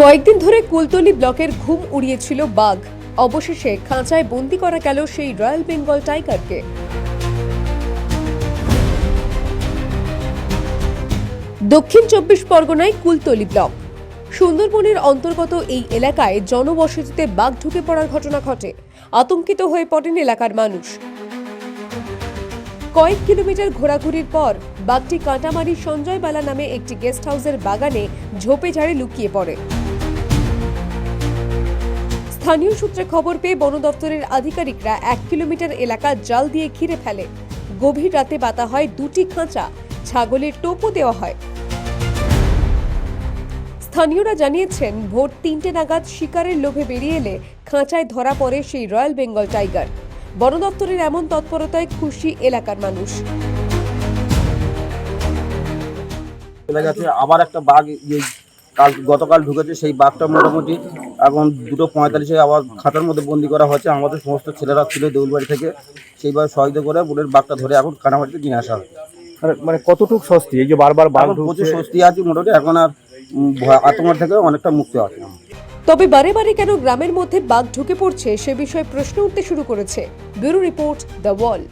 কয়েকদিন ধরে কুলতলি ব্লকের ঘুম উড়িয়েছিল বাঘ। অবশেষে খাঁচায় বন্দি করা গেল সেই রয়্যাল বেঙ্গল টাইগারকে। দক্ষিণ চব্বিশ পরগনায় কুলতলি ব্লক। সুন্দরবনের অন্তর্গত এই এলাকায় জনবসতিতে বাঘ ঢুকে পড়ার ঘটনা ঘটে। আতঙ্কিত হয়ে পড়েন এলাকার মানুষ। কয়েক কিলোমিটার ঘোরাঘুরির পর বাঘটি কাঁটামারি সঞ্জয় বালা নামে একটি গেস্ট হাউসের বাগানে ঝোপে ঝাড়ে লুকিয়ে পড়ে। স্থানীয় সূত্রে খবর পেয়ে বন দপ্তরের আধিকারিকরা এক কিলোমিটার এলাকা জাল দিয়ে ঘিরে ফেলে। গভীর রাতে বাতা হয় দুটি খাঁচা ছাগলের টোপও দেওয়া হয়। স্থানীয়রা জানিয়েছেন, ভোর তিনটে নাগাদ শিকারের লোভে বেরিয়ে এলে খাঁচায় ধরা পড়ে সেই রয়্যাল বেঙ্গল টাইগার। বন দপ্তরের এমন তৎপরতায় খুশি এলাকার মানুষ। আবার একটা বাঘ এই কাল গতকাল ঢুকেছে সেই বাঘটা মোটামুটি এখন দুটো পঁয়তাল্লিশে আবার খাতার মধ্যে বন্দি করা হয়েছে। আমাদের সমস্ত ছেলেরা ছিল দেউলবাড়ি থেকে সেইভাবে সহযোগিতা করে বুলের বাঘটা ধরে এখন কানামাটিতে নিয়ে আসা হয়। মানে- মানে কতটুকু স্বস্তি? এই যে বারবার প্রচুর স্বস্তি আছে মোটামুটি এখন আর ভয় আতঙ্ক থেকে অনেকটা মুক্ত আছে তবে বারে বারে কেন গ্রামের মধ্যে বাঘ ঢুকে পড়ছে সে বিষয়ে প্রশ্ন উঠতে শুরু করেছে। Bureau report the wall